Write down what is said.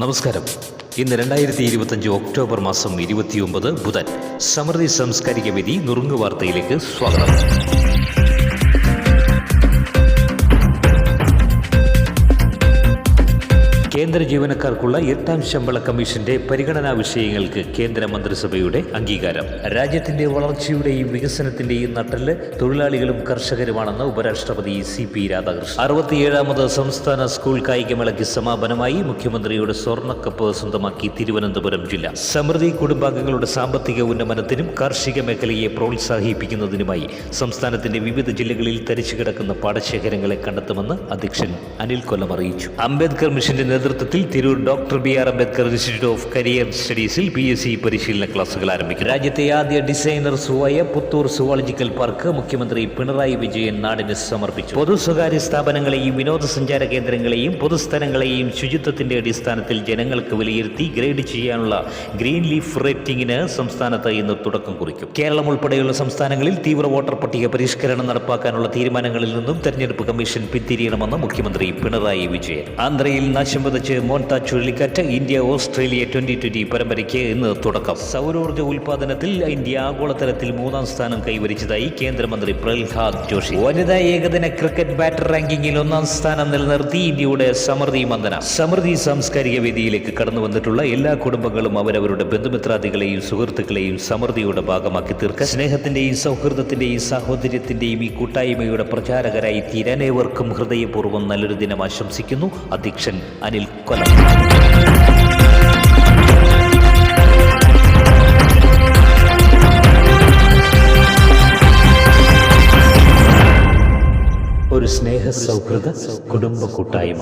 നമസ്കാരം. ഇന്ന് രണ്ടായിരത്തി ഇരുപത്തഞ്ച് ഒക്ടോബർ മാസം ഇരുപത്തിയൊമ്പത് ബുധൻ. സമൃദ്ധി സാംസ്കാരിക വേദി നുറുങ്ങു വാർത്തയിലേക്ക് സ്വാഗതം. കേന്ദ്ര ജീവനക്കാർക്കുള്ള എട്ടാം ശമ്പള കമ്മീഷന്റെ പരിഗണനാ വിഷയങ്ങൾക്ക് കേന്ദ്ര മന്ത്രിസഭയുടെ അംഗീകാരം. രാജ്യത്തിന്റെ വളർച്ചയുടെയും വികസനത്തിന്റെയും നട്ടൽ തൊഴിലാളികളും കർഷകരുമാണെന്ന് ഉപരാഷ്ട്രപതി സി പി രാധാകൃഷ്ണൻ. അറുപത്തിയേഴാമത് സംസ്ഥാന സ്കൂൾ കായികമേളയ്ക്ക് സമാപനമായി മുഖ്യമന്ത്രിയുടെ സ്വർണക്കപ്പ് സ്വന്തമാക്കി തിരുവനന്തപുരം ജില്ല. സമൃദ്ധി കുടുംബാംഗങ്ങളുടെ സാമ്പത്തിക ഉന്നമനത്തിനും കാർഷിക മേഖലയെ പ്രോത്സാഹിപ്പിക്കുന്നതിനുമായി സംസ്ഥാനത്തിന്റെ വിവിധ ജില്ലകളിൽ തരിച്ചു കിടക്കുന്ന പാടശേഖരങ്ങളെ കണ്ടെത്തുമെന്ന് അധ്യക്ഷൻ അനിൽ കൊല്ലം അറിയിച്ചു. അംബേദ്കർ മിഷന്റെ നേതൃത്വത്തിൽ Tirur doctor B R Ambedkar institute of career സ്റ്റഡീസിൽ P S C പരിശീലന ക്ലാസുകൾ ആരംഭിക്കും. രാജ്യത്തെ ആദ്യ ഡിസൈനർ സുവായ പുത്തൂർ സുവോളജിക്കൽ പാർക്ക് മുഖ്യമന്ത്രി പിണറായി വിജയൻ നാടിന് സമർപ്പിച്ചു. പൊതു സ്വകാര്യ സ്ഥാപനങ്ങളെയും വിനോദസഞ്ചാര കേന്ദ്രങ്ങളെയും പൊതുസ്ഥലങ്ങളെയും ശുചിത്വത്തിന്റെ അടിസ്ഥാനത്തിൽ ജനങ്ങൾക്ക് വിലയിരുത്തി ഗ്രേഡ് ചെയ്യാനുള്ള ഗ്രീൻ ലീഫ് റേറ്റിംഗിന് സംസ്ഥാനത്ത് ഇന്ന് തുടക്കം കുറിക്കും. കേരളം ഉൾപ്പെടെയുള്ള സംസ്ഥാനങ്ങളിൽ തീവ്ര വോട്ടർ പട്ടിക പരിഷ്കരണം നടപ്പാക്കാനുള്ള തീരുമാനങ്ങളിൽ നിന്നും തെരഞ്ഞെടുപ്പ് കമ്മീഷൻ പിന്തിരിയണമെന്ന് മുഖ്യമന്ത്രി പിണറായി വിജയൻ. ആന്ധ്രയിൽ നാശം വിതച്ച് മോൺത ചുഴലിക്കാറ്റ് ഇന്ത്യ ഓസ്ട്രേലിയ ട്വന്റി ട്വന്റി പരമ്പരയ്ക്ക് ഇന്ന് തുടക്കം. സൗരോർജ ഉൽപാദനത്തിൽ ഇന്ത്യ ആഗോളതലത്തിൽ മൂന്നാം സ്ഥാനം കൈവരിച്ചതായി കേന്ദ്രമന്ത്രി പ്രഹ്ലാദ് ജോഷി. വനിതാ ഏകദിന ക്രിക്കറ്റ് ബാറ്റർ റാങ്കിങ്ങിൽ ഒന്നാം സ്ഥാനം നിലനിർത്തി ഇന്ത്യയുടെ സമൃദ്ധി മന്ദന. സമൃദ്ധി സാംസ്കാരിക വേദിയിലേക്ക് കടന്നു വന്നിട്ടുള്ള എല്ലാ കുടുംബങ്ങളും അവരവരുടെ ബന്ധുമിത്രാദികളെയും സുഹൃത്തുക്കളെയും സമൃദ്ധിയുടെ ഭാഗമാക്കി തീർക്കാൻ സ്നേഹത്തിന്റെയും സൗഹൃദത്തിന്റെയും സാഹോദര്യത്തിന്റെയും ഈ കൂട്ടായ്മയുടെ പ്രചാരകരായി തീരാനേവർക്കും ഹൃദയപൂർവം നല്ലൊരു ദിനം ആശംസിക്കുന്നു. അധ്യക്ഷൻ അനിൽ കൊല്ലം ഒരു സ്നേഹ സൗഹൃദ കുടുംബ കൂട്ടായ്മ